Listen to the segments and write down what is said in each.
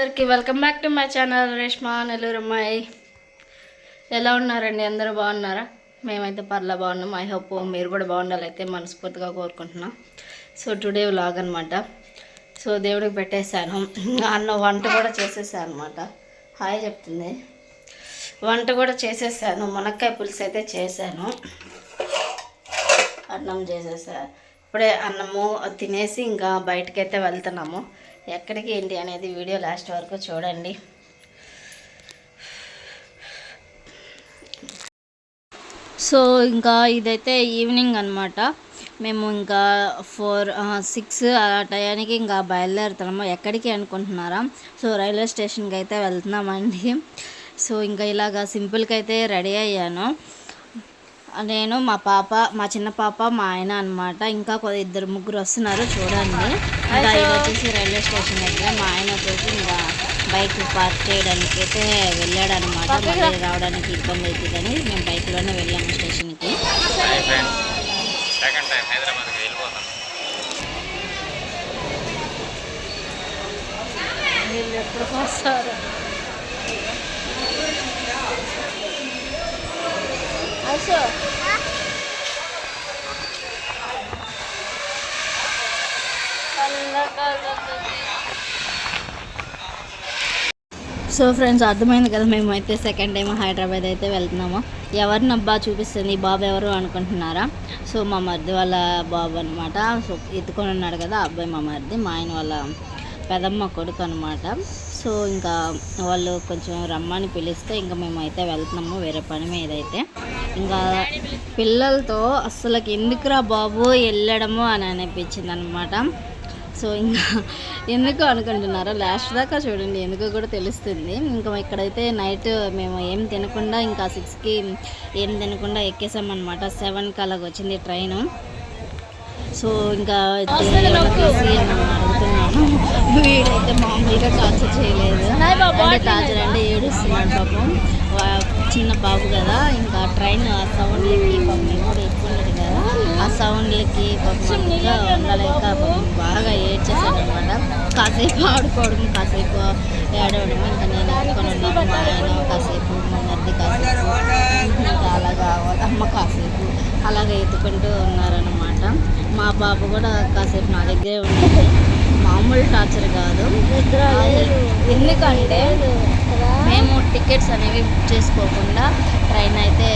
అందరికీ welcome back to my channel Reshma Nellore అమ్మాయి. ఎలా ఉన్నారండి? అందరూ బాగున్నారా? మేమైతే పర్లా బాగున్నాం. ఐ హోప్ మీరు కూడా బాగుండాలైతే మనస్ఫూర్తిగా కోరుకుంటున్నాం. సో టుడే వ్లాగ్ అనమాట సో దేవుడికి పెట్టేశాను. అన్న వంట కూడా చేసేసాను అనమాట హాయ్ చెప్తుంది. వంట కూడా చేసేసాను. మునక్కాయ పులుసు అయితే చేశాను. అన్నం చేసేసా. ఇప్పుడే అన్నము తినేసి ఇంకా బయటకైతే వెళ్తున్నాము. ఎక్కడికి ఏంటి అనేది వీడియో లాస్ట్ వరకు చూడండి. సో ఇంకా ఇదైతే ఈవినింగ్ అనమాట మేము ఇంకా ఫోర్ సిక్స్ ఆ టయానికి ఇంకా బయలుదేరుతున్నాము. ఎక్కడికి అనుకుంటున్నారా? సో రైల్వే స్టేషన్కి అయితే వెళ్తున్నామండి. సో ఇంకా ఇలాగా సింపుల్కి అయితే రెడీ అయ్యాను. నేను మా పాప మా చిన్న పాప మా ఆయన అనమాట ఇంకా కొద్ది ఇద్దరు ముగ్గురు వస్తున్నారు చూడండి. ఇంకా ఇది వచ్చేసి రైల్వే స్టేషన్ దగ్గర. మా ఆయన వచ్చేసి ఇంకా బైక్ పార్క్ చేయడానికి అయితే వెళ్ళాడు అనమాట మళ్ళీ రావడానికి ఇబ్బంది అవుతుందని మేము బైక్లోనే వెళ్ళాము స్టేషన్కి. సెకండ్ టైం హైదరాబాద్కి వెళ్ళిపోతాం. వీళ్ళు ఎప్పుడు వస్తారు? సో ఫ్రెండ్స్ అర్థమైంది కదా మేమైతే సెకండ్ టైం హైదరాబాద్ అయితే వెళ్తున్నాము. ఎవరిని అబ్బా చూపిస్తుంది బాబు ఎవరు అనుకుంటున్నారా? సో మా మరిది వాళ్ళ బాబు అనమాట సో ఎత్తుకొని ఉన్నాడు కదా అబ్బాయి మా మరిది మా ఆయన వాళ్ళ పెదమ్మ కొడుకు అనమాట సో ఇంకా వాళ్ళు కొంచెం రమ్మని పిలిస్తే ఇంకా మేము అయితే వెళ్తున్నాము వేరే పని మీద అయితే. ఇంకా పిల్లలతో అసలుకి ఎందుకురా బాబు వెళ్ళడము అని అనిపించింది అనమాట సో ఇంకా ఎందుకు అనుకుంటున్నారో లాస్ట్ దాకా చూడండి ఎందుకో కూడా తెలుస్తుంది. ఇంకా ఇక్కడైతే నైట్ మేము ఏం తినకుండా ఇంకా సిక్స్కి ఏం తినకుండా ఎక్కేసామన్నమాట. సెవెన్కి అలాగ వచ్చింది ట్రైను సో ఇంకా అడుగుతున్నాను. వీడైతే మామూలుగా టార్చర్ చేయలేదు. అంటే టార్చర్ అంటే ఏడుస్తున్నాడు పాపం. చిన్న బాబు కదా ఇంకా ట్రైన్ ఆ సౌండ్లకి పాపం ఎప్పుడు ఎక్కున్నది కదా. ఆ సౌండ్లకి పాపం ఉండలేక పాపం బాగా ఏడ్చేసాడు అనమాట కాసేపు ఆడుకోవడం కాసేపు ఏడవడం ఇంకా నేను మా ఆయన కాసేపు మా మరిది కాసేపు ఇంకా అలాగా అమ్మ కాసేపు అలాగే ఎత్తుకుంటూ ఉన్నారనమాట మా బాబు కూడా కాసేపు నా దగ్గరే ఉన్నది మామూలు టార్చర్ కాదు. ఎందుకంటే మేము టికెట్స్ అనేవి బుక్ చేసుకోకుండా ట్రైన్ అయితే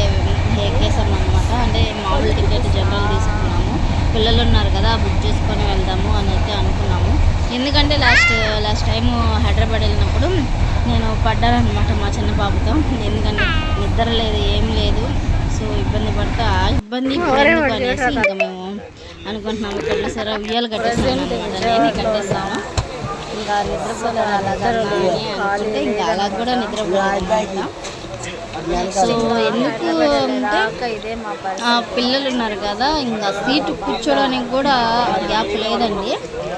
ఎక్కేసాం అనమాట అంటే మామూలు టికెట్ జనరల్ తీసుకున్నాము. పిల్లలు ఉన్నారు కదా బుక్ చేసుకొని వెళ్దాము అని అయితే అనుకున్నాము. ఎందుకంటే లాస్ట్ లాస్ట్ టైం హైదరాబాద్ వెళ్ళినప్పుడు నేను పడ్డాను అనమాట మా చిన్న బాబుతో. ఎందుకంటే నిద్ర లేదు ఏం లేదు. సో ఇబ్బంది పడతా ఇబ్బంది అనేసి ఇంకా మేము అనుకుంటున్నాము. ఇక్కడ సరే ఉయ్యాలు నేనే కట్టేసాను ఇంకా నిద్రపోతారు ఇంకా అలా కూడా నిద్రపోతాను సో ఎందుకు అంటే ఆ పిల్లలు ఉన్నారు కదా ఇంకా సీటు కూర్చోడానికి కూడా గ్యాప్ లేదండి.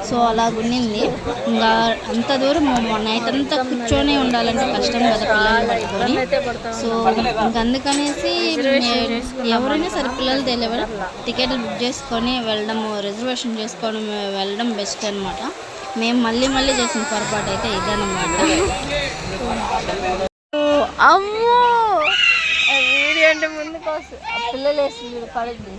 సో అలాగుండింది. ఇంకా అంత దూరం నైట్ అంతా కూర్చొని ఉండాలంటే కష్టం కదా పిల్లల్ని పట్టుకొని. సో ఇంక అందుకనేసి ఎవరైనా సరే పిల్లలు తెలియవడం టికెట్లు బుక్ చేసుకొని వెళ్ళడం రిజర్వేషన్ చేసుకొని వెళ్ళడం బెస్ట్ అనమాట మేము మళ్ళీ మళ్ళీ చేసిన పొరపాటు అయితే ఇదన్నమాట అమ్మో! వీడియో అంటే ముందు కోసం. ఆ పిల్లలు వేసింది పడుద్ది.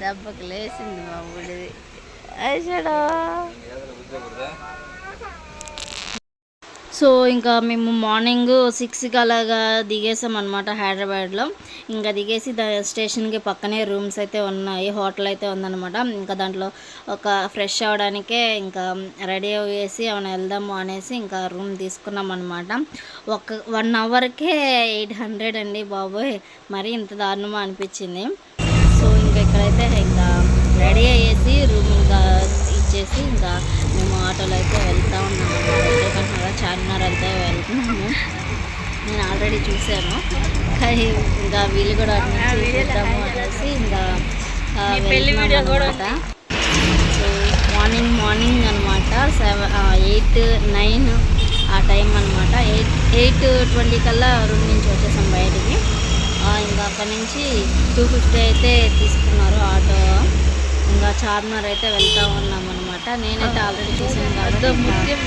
దెబ్బకి లేచింది మా ఊడిది అయిషడా సో ఇంకా మేము మార్నింగ్ సిక్స్కి అలాగా దిగేసాం అనమాట హైదరాబాద్లో. ఇంకా దిగేసి దా స్టేషన్కి పక్కనే రూమ్స్ అయితే ఉన్నాయి హోటల్ అయితే ఉందన్నమాట. ఇంకా దాంట్లో ఒక ఫ్రెష్ అవ్వడానికే ఇంకా రెడీ అయ్యేసి ఏమైనా వెళ్దాము అనేసి ఇంకా రూమ్ తీసుకున్నాం అనమాట ఒక వన్ అవర్కే ఎయిట్ హండ్రెడ్ అండి బాబోయ్ మరి ఇంత దారుణమా అనిపించింది. సో ఇంకా ఇక్కడైతే ఇంకా రెడీ అయ్యేసి రూమ్ ఇంకా ఇచ్చేసి ఇంకా మేము ఆటోలో అయితే వెళ్తా ఉన్నాము ఎక్కడికంటున్నారా చార్మినార్ అయితే వెళ్తున్నాము. నేను ఆల్రెడీ చూశాను. కానీ ఇంకా వీళ్ళు కూడా చూద్దాము అనేసి ఇంకా సో మార్నింగ్ మార్నింగ్ అనమాట సెవెన్ ఎయిట్ నైన్ ఆ టైం అనమాట ఎయిట్ ఎయిట్ ట్వంటీ కల్లా రూమ్ నుంచి వచ్చేసాం బయటికి. ఇంకా అక్కడి నుంచి టూ ఫిఫ్టీ అయితే తీసుకున్నారు ఆటో. ఇంకా చార్మినార్ అయితే వెళ్తా ఉన్నాం అనమాట. నేనైతే ఆల్రెడీ చూసాను కాబట్టి ముత్యం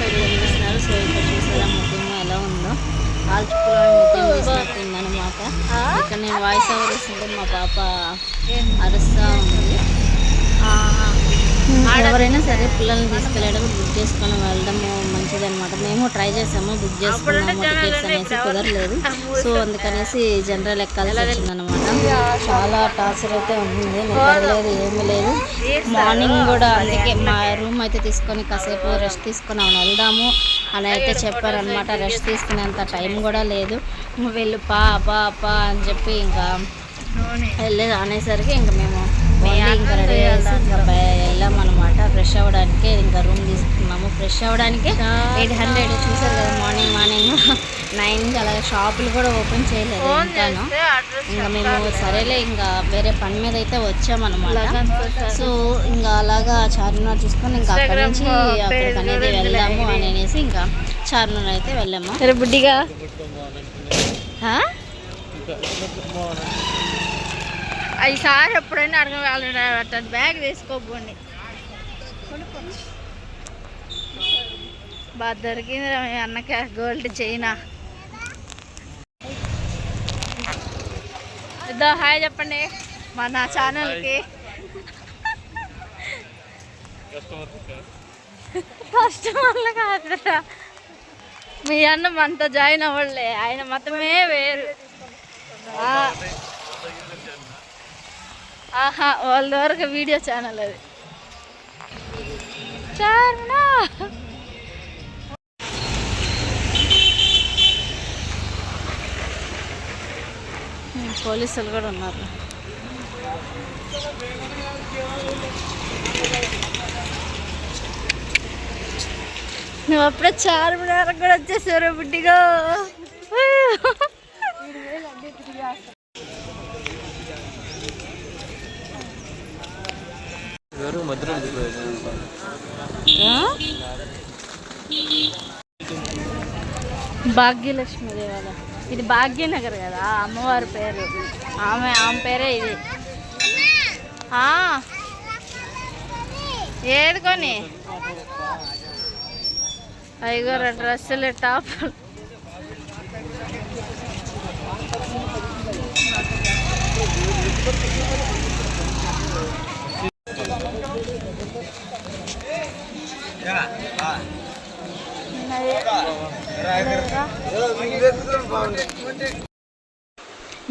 చూస్తున్నారు? సో ఇక్కడ చూసారా ముత్యం ఎలా ఉందో? ఆల్చుకులో ముత్యం తీసినట్టుంది అనమాట ఇక్కడ నేను వాయిస్ ఓవర్ ఇస్తుంటే మా పాప అరుస్తా ఉంది. ఎవరైనా సరే పిల్లల్ని తీసుకెళ్ళడం బుక్ చేసుకొని వెళ్ళడము మంచిది అనమాట మేము ట్రై చేసాము బుక్ చేసుకున్నాము టికెట్స్ అనేసి కుదరలేదు. సో అందుకనేసి జనరల్ ఎక్కాల్సి అనమాట చాలా టార్చర్ అయితే ఉంది నిద్రలేదు ఏమీ లేదు. మార్నింగ్ కూడా అందుకే మా రూమ్ అయితే తీసుకొని కాసేపు రెస్ట్ తీసుకొని అవును వెళ్దాము అని అయితే చెప్పారనమాట రెస్ట్ తీసుకునేంత టైం కూడా లేదు. వెళ్ళు పా పా పా అని చెప్పి ఇంకా వెళ్ళేది అనేసరికి ఇంకా మేము ఇంకా రెడీ చేసి ఇంకా బయ- వెళ్ళామన్నమాట ఫ్రెష్ అవ్వడానికి ఇంకా రూమ్ తీసుకున్నాము ఫ్రెష్ అవ్వడానికి ఎయిట్ హండ్రెడ్ చూసారు కదా మార్నింగ్ మార్నింగ్. నైన్ అలాగే షాపులు కూడా ఓపెన్ చేయలేదు ఇంకాను. ఇంకా మేము సరేలే ఇంకా వేరే పని మీద అయితే వచ్చామన్నమాట. సో ఇంకా అలాగా చార్మినార్ చూసుకొని ఇంకా అక్కడి నుంచి అక్కడికి అనేది వెళ్దాము అని అనేసి ఇంకా చార్మినార్ అయితే వెళ్ళాము. సరే బుడ్డిగా. అవి సార్ ఎప్పుడైనా అడగ వాళ్ళు బ్యాగ్ తీసుకోపోండి బాగా దొరికింది రా మీ అన్నకి గోల్డ్ చైనా ఇద్దో హాయ్ చెప్పండి మన ఛానల్కి కస్టమర్లు కాదురా. మీ అన్న మనతో జాయిన్ అవ్వలే ఆయన మొత్తమే వేరు. ఆహా వాళ్ళ వరకు వీడియో ఛానల్ అది. చార్మినా పోలీసులు కూడా ఉన్నారు. నువ్వు అప్పుడే చార్మినార్ కూడా వచ్చేసారు బుడ్డిగా ఎవరు మధ్యలో ఆ? భాగ్యలక్ష్మి దేవాలయం. ఇది భాగ్యనగర్ కదా అమ్మవారి పేరు. ఆమె ఆమె పేరే ఇది. ఆ. ఏది కొని? అయ్యగారు డ్రెస్సులు టాప్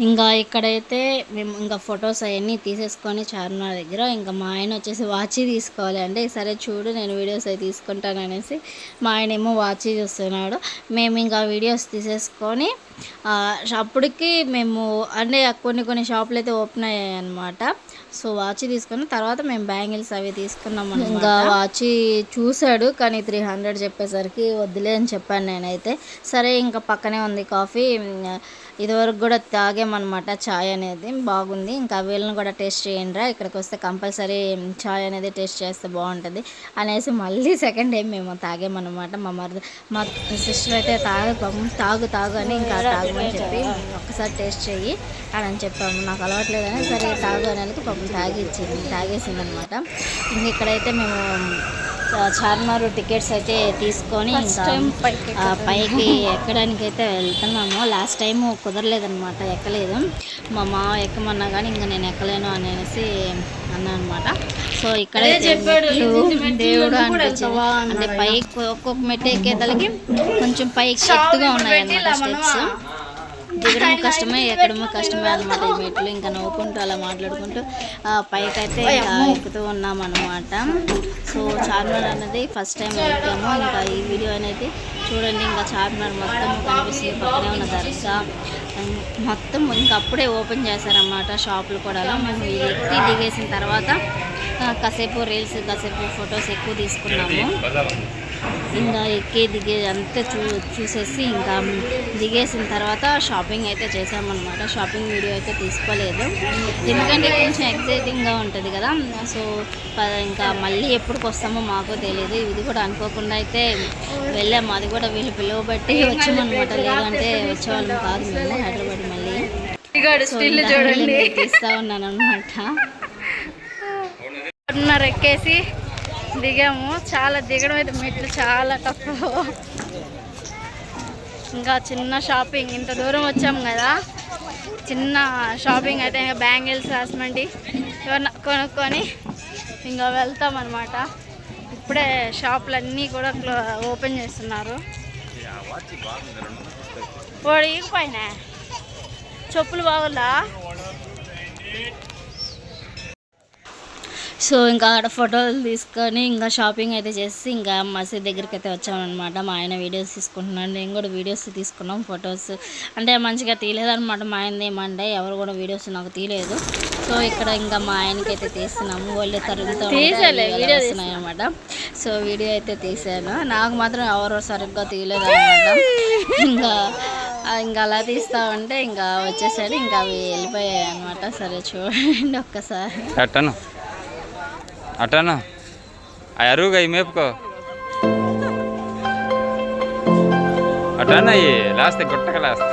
ఇంకా ఇక్కడైతే మేము ఇంకా ఫొటోస్ అవన్నీ తీసేసుకొని చార్మినార్ దగ్గర. ఇంకా మా ఆయన వచ్చేసి వాచి తీసుకోవాలి అంటే సరే చూడు నేను వీడియోస్ అవి తీసుకుంటాను అనేసి మా ఆయన ఏమో వాచి చూస్తున్నాడు. మేము ఇంకా వీడియోస్ తీసేసుకొని అప్పటికి మేము అంటే కొన్ని కొన్ని షాపులు అయితే ఓపెన్ అయ్యాయి అనమాట సో వాచ్ తీసుకున్న తర్వాత మేము బ్యాంగిల్స్ అవి తీసుకున్నాం ఇంకా వాచ్ చూశాడు కానీ త్రీ హండ్రెడ్ చెప్పేసరికి వద్దులే అని చెప్పాను నేనైతే. సరే ఇంకా పక్కనే ఉంది కాఫీ. ఇదివరకు కూడా తాగామన్నమాట చాయ్ అనేది. బాగుంది. ఇంకా వీళ్ళని కూడా టేస్ట్ చేయండిరా. ఇక్కడికి వస్తే కంపల్సరీ చాయ్ అనేది టేస్ట్ చేస్తే బాగుంటుంది. అనేసి మళ్ళీ సెకండ్ టైం మేము తాగామన్నమాట. మా మరిది మా సిస్టర్ అయితే తాగు తాగు తాగు అని ఇంకా తాగమని చెప్పి ఒక్కసారి టేస్ట్ చెయ్యి అని చెప్పాము. నాకు అలవాట్లేదని సరే తాగు అనేది పాపం తాగి ఇచ్చింది తాగేసింది అనమాట ఇంక ఇక్కడైతే మేము ఆ, చార్మినార్ టికెట్స్ అయితే తీసుకొని పైకి ఎక్కడానికి అయితే వెళ్తున్నాము లాస్ట్ టైం కుదరలేదనమాట ఎక్కలేదు. మా మామ ఎక్కమన్నా కానీ ఇంకా నేను ఎక్కలేను అనేసి అన్నా అనమాట సో ఇక్కడ దేవుడు అనిపించింది. అంటే పైకి ఒక్కొక్క మెట్టు ఎక్కేతలకి కొంచెం పైకి ఎత్తుగా ఉన్నాయి అన్నమాట స్టెప్స్ దిగడం కష్టమే ఎక్కడమో కష్టమే అనమాట ఈ మెట్లు. ఇంకా నవ్వుకుంటూ అలా మాట్లాడుకుంటూ పైకైతే ఇంకా ఎక్కుతూ ఉన్నాం అనమాట సో చార్మినార్ అనేది ఫస్ట్ టైం ఎక్కాము. ఇంకా ఈ వీడియో అనేది చూడండి ఇంకా చార్మినార్ మొత్తం కనిపిస్తుంది. పక్కనే ఉన్న దర్గా. మొత్తం ఇంకా అప్పుడే ఓపెన్ చేశారన్నమాట షాపులు కూడా మేము ఎక్కి దిగేసిన తర్వాత కాసేపు రీల్స్ కాసేపు ఫొటోస్ ఎక్కువ తీసుకున్నాము. ఇంకా ఎక్కి దిగే అంతా చూ చూసేసి ఇంకా దిగేసిన తర్వాత షాపింగ్ అయితే చేసామన్నమాట షాపింగ్ వీడియో అయితే తీసుకోలేదు. ఎందుకంటే కొంచెం ఎక్సైటింగ్గా ఉంటుంది కదా. సో ఇంకా మళ్ళీ ఎప్పటికి వస్తామో మాకు తెలియదు ఇది కూడా అనుకోకుండా అయితే వెళ్ళాము అది కూడా వీళ్ళు పిలువబట్టి వచ్చామన్నమాట. లేదంటే వచ్చేవాళ్ళం కాదు మేము హైదరాబాద్ మళ్ళీ. తీస్తా ఉన్నాను అనమాట ఎక్కేసి దిగాము. చాలా దిగడం అయితే మెట్లు చాలా టఫ్ ఇంకా చిన్న షాపింగ్. ఇంత దూరం వచ్చాము కదా. చిన్న షాపింగ్ అయితే ఇంకా బ్యాంగిల్స్ రాసమండి. కొనుక్కొని ఇంకా వెళ్తాం అనమాట ఇప్పుడే షాపులన్నీ కూడా ఓపెన్ చేస్తున్నారు. వాడు చెప్పులు బాగుందా? సో ఇంకా ఆడ ఫోటోలు తీసుకొని ఇంకా షాపింగ్ అయితే చేసి ఇంకా మసీద్ దగ్గరికి అయితే వచ్చామన్నమాట. మా ఆయన వీడియోస్ తీసుకుంటున్నాను నేను కూడా వీడియోస్ తీసుకున్నాం ఫొటోస్. అంటే మంచిగా తీయలేదన్నమాట. మా ఆయన ఏమంటే ఎవరు కూడా వీడియోస్ నాకు తీయలేదు. సో ఇక్కడ ఇంకా మా ఆయనకి అయితే తీస్తున్నాము వాళ్ళు తరుగుతూ వస్తున్నాయి అనమాట సో వీడియో అయితే తీసాను. నాకు మాత్రం ఎవరు సరిగ్గా తీయలేదు అనమాట ఇంకా ఇంకా అలా తీస్తా ఉంటే ఇంకా వచ్చేసాడు ఇంకా అవి వెళ్ళిపోయాయి అనమాట సరే చూడండి ఒక్కసారి. అట్టను అట్టను ఆ అరువుగా ఈ మేపుకో అట్టను అయ్యి లేస్తే గుట్టక లేస్తే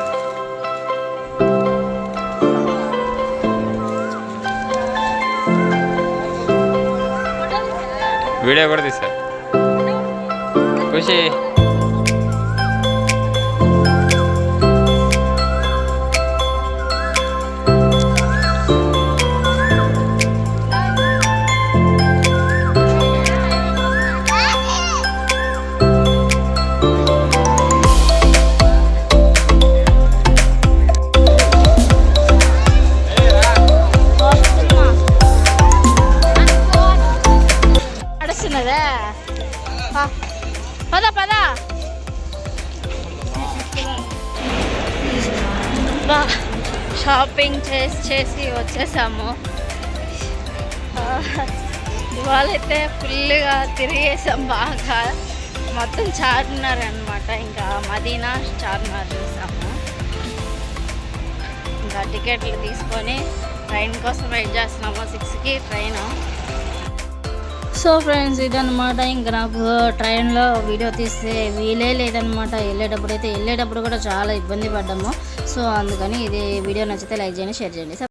వీడియో కూడా తీసా ఖుషి చేసి చేసి వచ్చేసాము. ఇవాళైతే ఫుల్గా తిరిగేసాం బాగా. మొత్తం చార్మినార్ అనమాట ఇంకా మదీనా చార్మినార్ చూసాము. ఇంకా టికెట్లు తీసుకొని ట్రైన్ కోసం వెయిట్ చేస్తున్నాము. సిక్స్కి ట్రైన్. సో ఫ్రెండ్స్ ఇదన్నమాట. ఇంకా నాకు ట్రైన్లో వీడియో తీస్తే వీలే లేదనమాట వెళ్ళేటప్పుడు అయితే వెళ్ళేటప్పుడు కూడా చాలా ఇబ్బంది పడ్డాము. సో అందుకని ఇది వీడియో నచ్చితే లైక్ చేయండి షేర్ చేయండి.